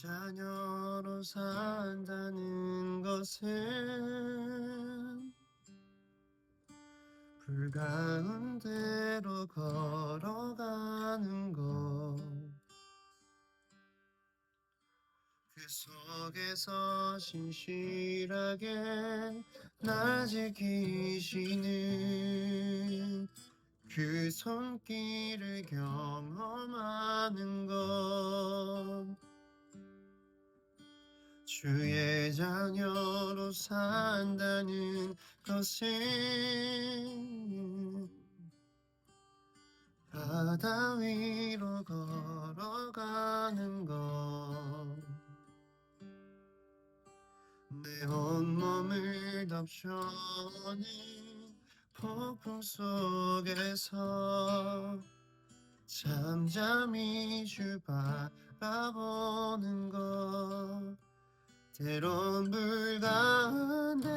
자녀로 산다는 것은 불 가운데로 걸어가는 것. 그 속에서 신실하게 날 지키시는 그 손길을 경험하는 것. 주의 자녀로 산다는 것은 바다 위로 걸어가는 것. 내 온몸을 덮쳐오는 폭풍 속에서 잠잠히 주 바라보는 것 때론 물 가운데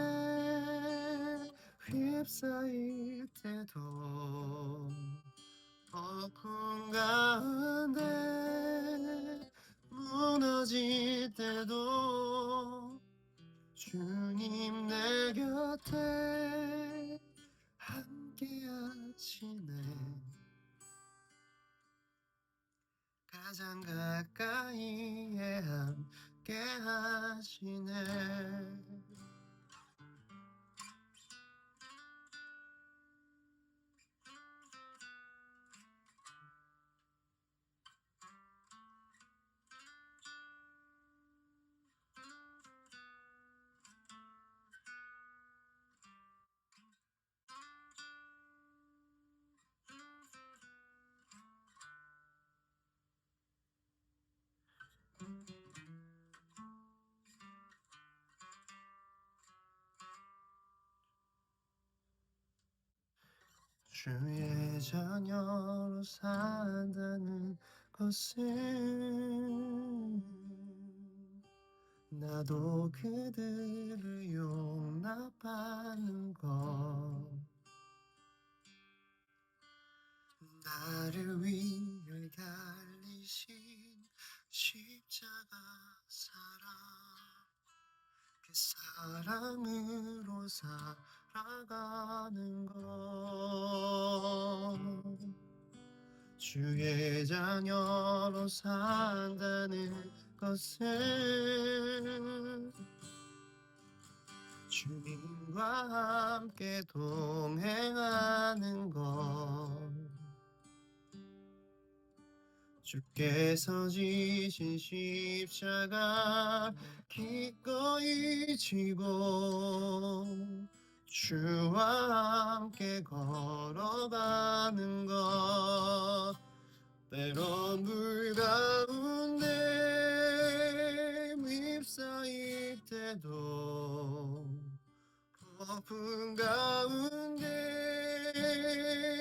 휩싸일 때도 폭풍 가운데 무너질 때도 주님 내 곁에 하시네 주의 자녀로 산다는 것은 나도 그들을 용납하는 것. 나를 위해 달리신 십자가 사랑 그 사랑으로 살아가는 것 주의 자녀로 산다는 것은 주님과 함께 동행하는 것. 주께서 지신 십자가 기꺼이 지고 주와 함께 걸어가는 것 때론 물 가운데 밉사일 때도 폭풍 가운데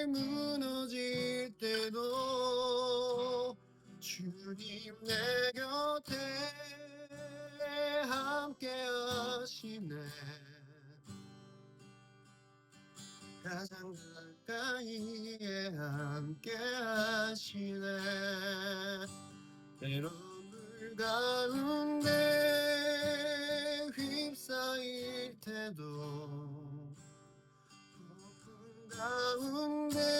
무너질 때도 주님 내 곁에 함께 하시네 가장 가까이에 함께 하시네. 때론 물 가운데 휩싸일 때도 폭풍 가운데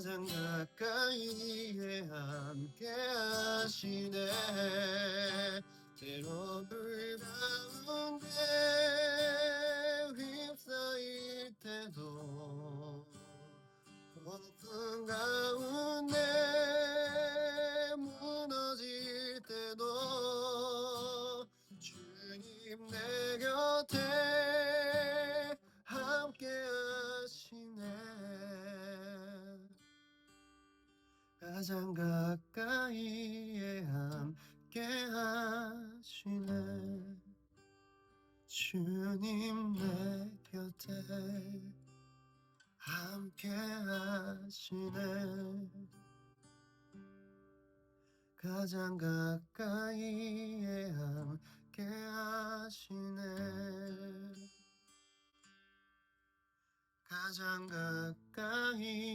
가장 가까이에 함께 하시네 가장 가까이에 함께 하시네. 주님 내 곁에 함께 하시네. 가장 가까이에 함께 하시네. 가장 가까이